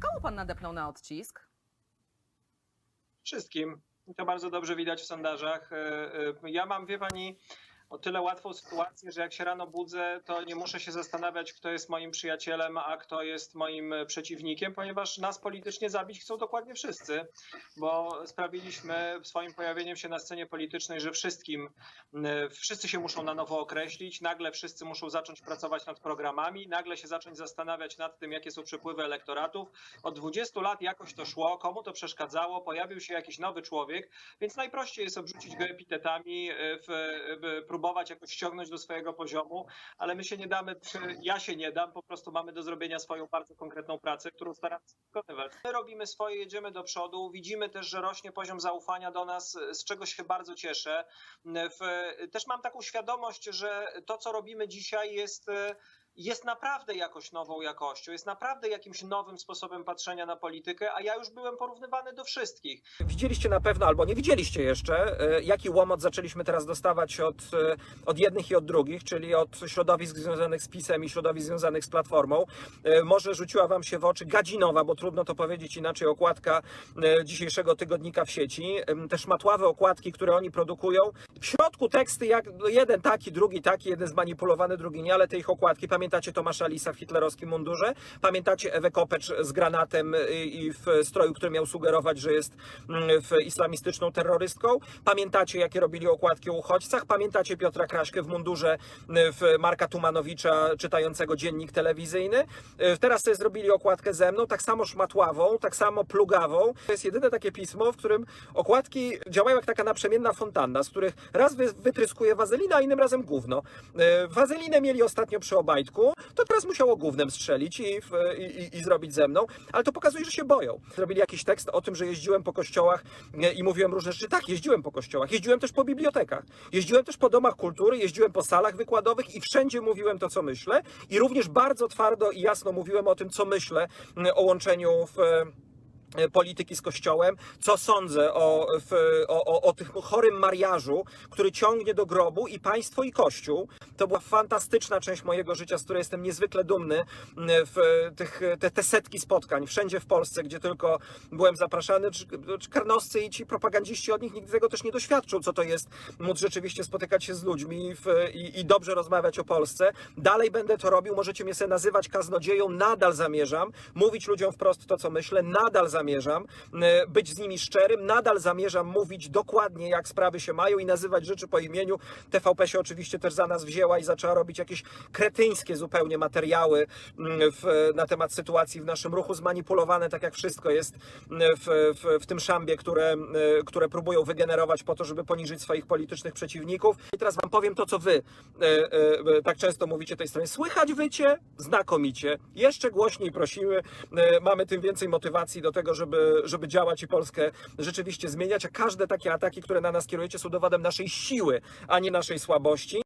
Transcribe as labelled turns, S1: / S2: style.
S1: Komu pan nadepnął na odcisk?
S2: Wszystkim. To bardzo dobrze widać w sondażach. E, e, Ja mam, wie pani, o tyle łatwą sytuację, że jak się rano budzę, to nie muszę się zastanawiać, kto jest moim przyjacielem, a kto jest moim przeciwnikiem, ponieważ nas politycznie zabić chcą dokładnie wszyscy, bo sprawiliśmy swoim pojawieniem się na scenie politycznej, że wszystkim, e, wszyscy się muszą na nowo określić, nagle wszyscy muszą zacząć pracować nad programami, nagle się zacząć zastanawiać nad tym, jakie są przepływy elektoratów. Od 20 lat jakoś to szło, komu to przeszkadzało, pojawił się jakiś nowy człowiek, więc najprościej jest obrzucić go epitetami, y, w, w, próbować jakoś ściągnąć do swojego poziomu, ale my się nie damy, ja się nie dam, po prostu mamy do zrobienia swoją bardzo konkretną pracę, którą staramy się wykonywać. My robimy swoje, jedziemy do przodu, widzimy też, że rośnie poziom zaufania do nas, z czego się bardzo cieszę. Też mam taką świadomość, że to, co robimy dzisiaj jest jest naprawdę jakoś nową jakością, jest naprawdę jakimś nowym sposobem patrzenia na politykę, a ja już byłem porównywany do wszystkich.
S3: Widzieliście na pewno, albo nie widzieliście jeszcze, e, jaki łomot zaczęliśmy teraz dostawać od, e, od jednych i od drugich, czyli od środowisk związanych z PiSem i środowisk związanych z Platformą. E, Może rzuciła Wam się w oczy gadzinowa, bo trudno to powiedzieć inaczej, okładka dzisiejszego tygodnika w sieci. Te szmatławe okładki, które oni produkują. W środku teksty, jak jeden taki, drugi taki, jeden zmanipulowany, drugi nie, ale te ich okładki. Pamiętacie Tomasza Lisa w hitlerowskim mundurze? Pamiętacie Ewę Kopecz z granatem y, i w stroju, który miał sugerować, że jest mm, w islamistyczną terrorystką? Pamiętacie, jakie robili okładki o uchodźcach? Pamiętacie Piotra Kraśkę w mundurze y, w Marka Tumanowicza czytającego dziennik telewizyjny? Y, Teraz sobie zrobili okładkę ze mną, tak samo szmatławą, tak samo plugawą. To jest jedyne takie pismo, w którym okładki działają jak taka naprzemienna fontanna, z których raz wy- wytryskuje wazelina, a innym razem gówno. Wazelinę mieli ostatnio przy Obajtku, to teraz musiało gównem strzelić i, i, i, zrobić ze mną, ale to pokazuje, że się boją. Zrobili jakiś tekst o tym, że jeździłem po kościołach i mówiłem różne rzeczy. Tak, jeździłem po kościołach, jeździłem też po bibliotekach, jeździłem też po domach kultury, jeździłem po salach wykładowych i wszędzie mówiłem to, co myślę i również bardzo twardo i jasno mówiłem o tym, co myślę y, o łączeniu w polityki z Kościołem, co sądzę o, o, o, o tym chorym mariażu, który ciągnie do grobu i państwo i Kościół. To była fantastyczna część mojego życia, z której jestem niezwykle dumny w tych, te, te setki spotkań, wszędzie w Polsce, gdzie tylko byłem zapraszany, czy, czy karnoscy i ci propagandziści od nich nigdy tego też nie doświadczył, co to jest móc rzeczywiście spotykać się z ludźmi w, i, i dobrze rozmawiać o Polsce. Dalej będę to robił, możecie mnie sobie nazywać kaznodzieją, nadal zamierzam mówić ludziom wprost to, co myślę, nadal zamierzam e, być z nimi szczerym, nadal zamierzam mówić dokładnie, jak sprawy się mają i nazywać rzeczy po imieniu. TVP się oczywiście też za nas wzięła i zaczęła robić jakieś kretyńskie zupełnie materiały mm, w, na temat sytuacji w naszym ruchu, zmanipulowane, tak jak wszystko jest mm, w, w, w tym szambie, które, mm, które próbują wygenerować po to, żeby poniżyć swoich politycznych przeciwników. I teraz wam powiem to, co wy e, e, tak często mówicie tej stronie. Słychać wycie? Znakomicie. Jeszcze głośniej prosimy. Mamy tym więcej motywacji do żeby, żeby działać i Polskę rzeczywiście zmieniać, a każde takie ataki, które na nas kierujecie, są dowodem naszej siły, a nie naszej słabości.